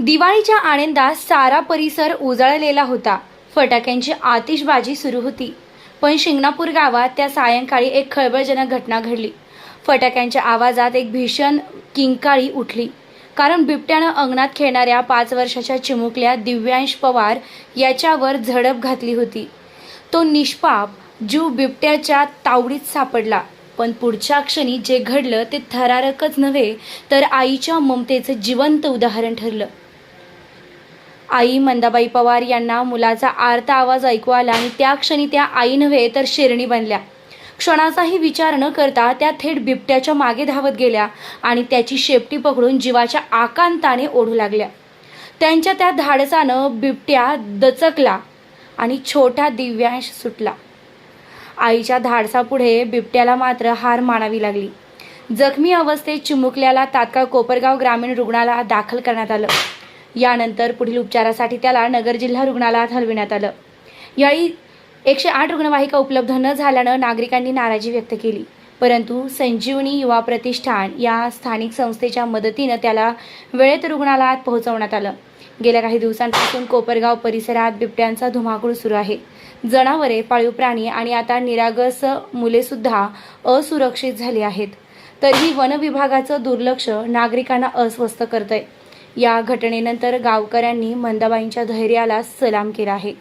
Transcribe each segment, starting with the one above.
दिवाळीच्या आनंदात सारा परिसर उजळलेला होता. फटाक्यांची आतिषबाजी सुरू होती. पण शिंगणापूर गावात त्या सायंकाळी एक खळबळजनक घटना घडली. फटाक्यांच्या आवाजात एक भीषण किंकाळी उठली. कारण बिबट्यानं अंगणात खेळणाऱ्या पाच वर्षाच्या चिमुकल्या दिव्यांश पवार याच्यावर झडप घातली होती. तो निष्पाप जीव बिबट्याच्या तावडीत सापडला. पण पुढच्या क्षणी जे घडलं ते थरारकच नव्हे तर आईच्या ममतेचं जिवंत उदाहरण ठरलं. आई मंदाबाई पवार यांना मुलाचा आर्त आवाज ऐकू आला आणि त्या क्षणी त्या आई नव्हे तर शेरणी बनल्या. क्षणाचाही विचार न करता त्या थेट बिबट्याच्या मागे धावत गेल्या आणि त्याची शेपटी पकडून जीवाच्या आकांताने ओढू लागल्या. त्यांच्या त्या धाडसानं बिबट्या दचकला आणि छोटा दिव्यांश सुटला. आईच्या धाडसापुढे बिबट्याला मात्र हार मानावी लागली. जखमी अवस्थेत चिमुकल्याला तात्काळ कोपरगाव ग्रामीण रुग्णालयात दाखल करण्यात आलं. यानंतर पुढील उपचारासाठी त्याला नगर जिल्हा रुग्णालयात हलविण्यात आलं. यावेळी एकशे आठ रुग्णवाहिका उपलब्ध न झाल्यानं नागरिकांनी नाराजी व्यक्त केली. परंतु संजीवनी युवा प्रतिष्ठान या स्थानिक संस्थेच्या मदतीनं त्याला वेळेत रुग्णालयात पोहोचवण्यात आलं. गेल्या काही दिवसांपासून कोपरगाव परिसरात बिबट्यांचा धुमाकूळ सुरू आहे. जनावरे पाळीव प्राणी आणि आता निरागस मुलेसुद्धा असुरक्षित झाली आहेत. तरीही वन विभागाचं दुर्लक्ष नागरिकांना अस्वस्थ करतंय. या घटनेनंतर गावकऱ्यांनी मंदाबाईंच्या धैर्याला सलाम केला आहे.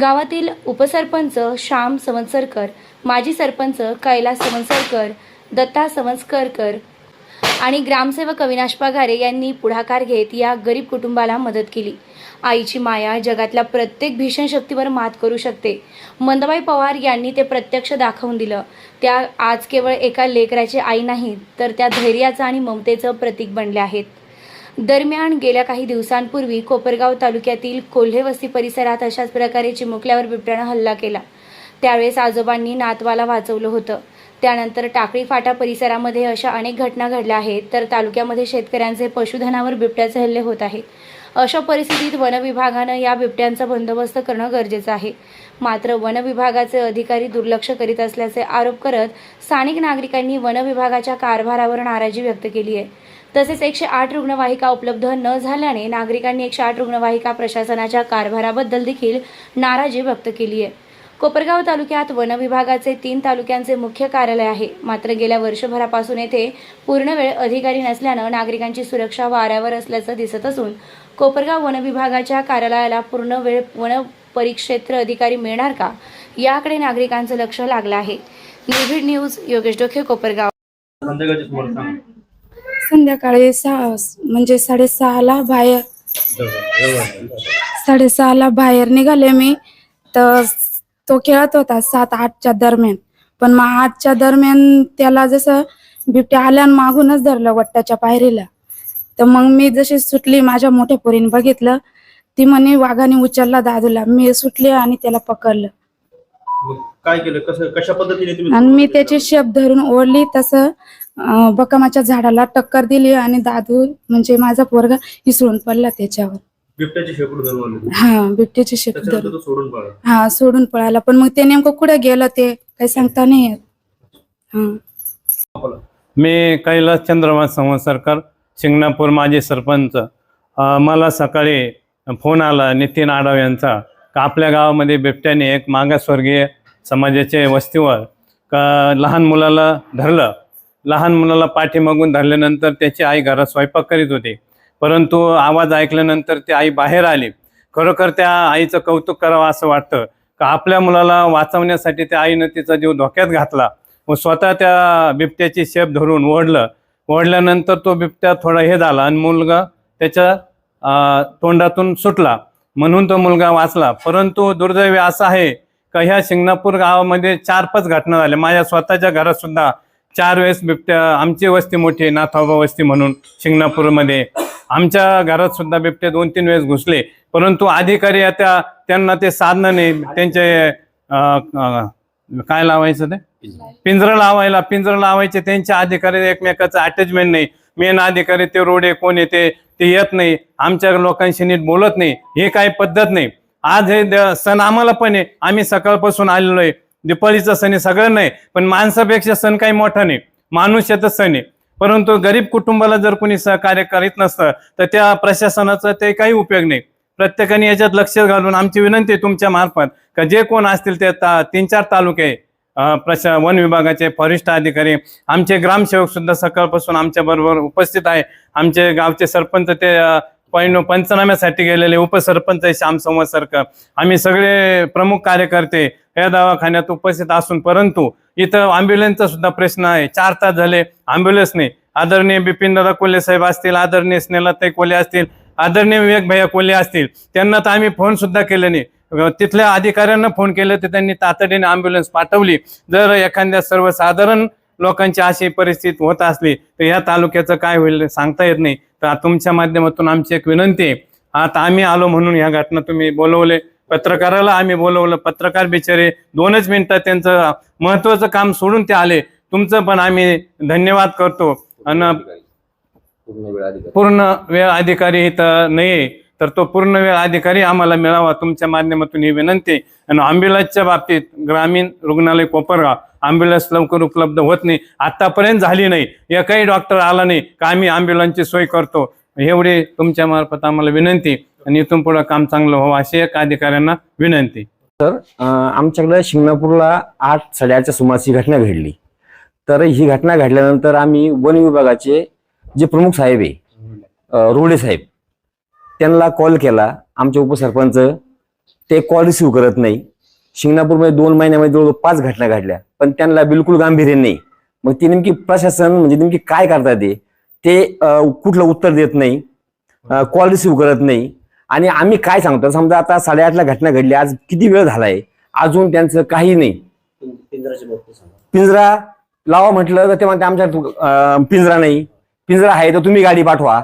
गावातील उपसरपंच श्याम सवंसरकर माजी सरपंच कैलास सवंसरकर दत्ता सवंसकरकर आणि ग्रामसेवक अविनाश पगारे यांनी पुढाकार घेत या गरीब कुटुंबाला मदत केली. आईची माया जगातल्या प्रत्येक भीषण शक्तीवर मात करू शकते. मंदबाई पवार यांनी ते प्रत्यक्ष दाखवून दिलं. त्या आज केवळ एका लेकराची आई नाहीत तर त्या धैर्याचं आणि ममतेचं प्रतीक बनल्या आहेत. दरम्यान गेल्या काही दिवसांपूर्वी कोपरगाव तालुक्यातील कोल्हेवस्ती परिसरात अशाच प्रकारे चिमुकल्यावर बिबट्यानं हल्ला केला. त्यावेळेस आजोबांनी नातवाला वाचवलं होतं. त्यानंतर टाकळी फाटा परिसरामध्ये अशा अनेक घटना घडल्या आहेत तर तालुक्यामध्ये शेतकऱ्यांचे पशुधनावर बिबट्याचे हल्ले होत आहेत अशा परिस्थितीत वन विभागानं या बिबट्यांचा बंदोबस्त करणं गरजेचं आहे. मात्र वन विभागाचे अधिकारी दुर्लक्ष करीत असल्याचे आरोप करत स्थानिक नागरिकांनी वन विभागाच्या कारभारावर नाराजी व्यक्त केली आहे. तसेच एकशे आठ रुग्णवाहिका उपलब्ध न झाल्याने नागरिकांनी एकशे आठ रुग्णवाहिका प्रशासनाच्या कारभाराबद्दल देखील नाराजी व्यक्त केली आहे. कोपरगाव तालुक्यात वन विभागाचे तीन तालुक्यांचे मुख्य कार्यालय आहे. मात्र गेल्या वर्षभरापासून येथे पूर्णवेळ अधिकारी नसल्यानं नागरिकांची सुरक्षा वाऱ्यावर असल्याचं दिसत असून कोपरगाव वन विभागाच्या कार्यालयाला पूर्ण वेळ वन परिक्षेत्र अधिकारी मिळणार का? याकडे नागरिकांचं लक्ष लागलं आहे. निर्भीड न्यूज योगेश डोखे कोपरगाव. संध्याकाळी सहा म्हणजे साडेसहाला बाहेर. साडेसहाला बाहेर निघाले मी. तर तो खेळत होता सात आठच्या दरम्यान. पण मग आठच्या दरम्यान त्याला जसं बिबट्या आल्यान मागूनच धरलं वट्टाच्या पायरीला. तर मग मी जशी सुटली माझ्या मोठ्या पोरीने बघितलं ती म्हणे वाघाने उचलला दादूला. मी सुटले आणि त्याला पकडलं. काय केलं? कशा पद्धतीने आणि मी त्याची शेप धरून ओढली. तसं बकामाच्या झाडाला टक्कर दिली आणि दादू म्हणजे माझा पोरगा इसळून पडला त्याच्यावर. बिबट्याची शेपूट धरून आले. हा बिबट्याची धरून. सोडून पळा हा सोडून पळाला. पण मग ते नेमकं कुठे गेलं ते काही सांगता नाही येत. हा. मी कैलास चंद्रवास संवत्सरकर शिंगणापूर माजी सरपंच. अ, मला सकाळी फोन आला नितीन आडाव यांचा का आपल्या गावामध्ये बिबट्याने एक मागासवर्गीय समाजाचे वस्तीवर का लहान मुलाला धरलं. लहान मुलाला पाठीमागून धरल्यानंतर त्याची आई घरात स्वयंपाक करीत होती. परंतु आवाज ऐकल्यानंतर ती आई बाहेर आली. खरोखर त्या आईचं कौतुक करावं असं वाटतं. का आपल्या मुलाला वाचवण्यासाठी त्या आईनं तिचा जीव धोक्यात घातला व स्वतः त्या बिबट्याची शेप धरून ओढलं. ओढल्यानंतर तो बिबट्या थोडा हे झाला आणि मुलगा त्याच्या तोंडातून सुटला. म्हणून तो मुलगा वाचला. परंतु दुर्दैवी असं आहे का ह्या शिंगणापूर गावामध्ये चार पाच घटना झाल्या. माझ्या स्वतःच्या घरात सुद्धा चार वेळेस बिबट्या आमची वस्ती मोठी आहे नाथाबा वस्ती म्हणून शिंगणापूरमध्ये. आमच्या घरात सुद्धा बिबटे दोन तीन वेळेस घुसले. परंतु अधिकारी आता त्यांना ते साधनं नाही त्यांचे काय लावायचं ते? पिंजरं लावायला पिंजरं लावायचे त्यांचे अधिकारी एकमेकाचं अटॅचमेंट नाही. मेन अधिकारी ते रोडे कोण येते ते येत नाही. आमच्या लोकांशी नीट बोलत नाही. हे काही पद्धत नाही. आज हे द- सण आम्हाला पण आहे. आम्ही सकाळपासून आलेलो आहे. दिपाळीचा सण आहे सगळं नाही पण माणसापेक्षा सण काही मोठा नाही माणूस सण आहे. परंतु गरीब कुटुंबाला जर कोणी सहकार्य करीत नसतं तर त्या प्रशासनाचा ते काही उपयोग नाही. प्रत्येकाने याच्यात लक्ष घालून आमची विनंती आहे तुमच्या मार्फत का जे कोण असतील ते ता तीन चार तालुके अं, प्रशा वन विभागाचे फॉरेस्ट अधिकारी आमचे ग्रामसेवक सुद्धा सकाळपासून आमच्या बरोबर उपस्थित आहे. आमचे गावचे सरपंच ते पैनो पंचनाम्यासाठी गेलेले उपसरपंच आहे श्याम संवाद सरकार. आम्ही सगळे प्रमुख कार्यकर्ते या दवाखान्यात उपस्थित असून परंतु इथं अँब्युलन्सचा सुद्धा प्रश्न आहे. चार तास झाले अँब्युलन्स नाही आदरणीय बिपिन दादा कोल्हे साहेब असतील आदरणीय स्नेहलताई कोल्हे असतील आदरणीय विवेक भैया कोल्हे असतील त्यांना तर आम्ही फोन सुद्धा केले नाही. तिथल्या अधिकाऱ्यांना फोन केलं तर त्यांनी तातडीने अँब्युलन्स पाठवली. जर एखाद्या सर्वसाधारण लोकांची अशी परिस्थिती होत असली तर या तालुक्याचं काय होईल सांगता येत नाही. तर तुमच्या माध्यमातून आमची एक विनंती आहे. आता आम्ही आलो म्हणून ह्या घटना तुम्ही बोलवले. पत्रकाराला आम्ही बोलवलं. पत्रकार बिचारे दोनच मिनिटात त्यांचं महत्वाचं काम सोडून ते आले. तुमचं पण आम्ही धन्यवाद करतो. आणि पूर्ण वेळ अधिकारी. इथं नाही तर तो पूर्ण वेळ अधिकारी आम्हाला मिळावा तुमच्या माध्यमातून ही विनंती. आणि अँब्युलन्सच्या बाबतीत ग्रामीण रुग्णालय कोपरगाव अँब्युलन्स लवकर उपलब्ध होत नाही आतापर्यंत झाली नाही. एकही डॉक्टर आला नाही का आम्ही अँब्युलन्सची सोय करतो. एवढी तुमच्या मार्फत आम्हाला विनंती आणि इथून पुढे काम चांगलं व्हावं अशी एक अधिकाऱ्यांना विनंती. तर आमच्याकडे शिंगणापूरला आठ साडेआठच्या सुमारास ही घटना घडली. तर ही घटना घडल्यानंतर आम्ही वन विभागाचे जे प्रमुख साहेब आहे रोडे साहेब त्यांना कॉल केला. आमचे उपसरपंच ते कॉल रिसिव्ह करत नाही. शिंगणापूरमध्ये दोन महिन्यामध्ये जवळ पाच घटना घडल्या. पण त्यांना बिलकुल गांभीर्य नाही. मग ती नेमकी प्रशासन म्हणजे नेमकी काय करतात ते? कुठलं उत्तर देत नाही. कॉल रिसिव्ह करत नाही. आणि आम्ही काय सांगतो? समजा आता साडेआठला घटना घडली. आज किती वेळ झालाय? अजून त्यांचं काही नाही. पिंजरा लावा म्हटलं तर ते म्हणते आमच्या पिंजरा नाही. पिंजरा आहे तर तुम्ही गाडी पाठवा.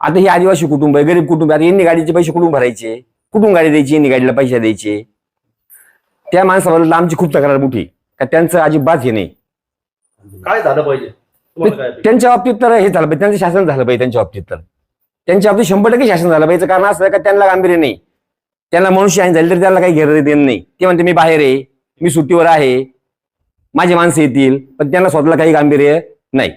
आता ही आदिवासी कुटुंब आहे गरीब कुटुंब आहे. आता यांनी गाडीचे पैसे कुठून भरायचे? कुठून गाडी द्यायची? यांनी गाडीला पैसे द्यायचे? त्या माणसाबद्दल आमची खूप तक्रार मोठी का त्यांचं अजिबात हे नाही. काय झालं पाहिजे? त्यांच्या बाबतीत तर हे झालं पाहिजे. त्यांचं शासन झालं पाहिजे त्यांच्या बाबतीत तर. त्यांच्या बाबतीत शंभर टक्के शासन झालं पाहिजे. कारण असं का त्यांना गांभीर्य नाही. त्यांना मनुष्य आणि झाले तरी त्यांना काही घेणं देणं नाही. ते म्हणते मी बाहेर आहे. मी सुट्टीवर आहे. माझी माणसं येतील. पण त्यांना स्वतःला काही गांभीर्य नाही.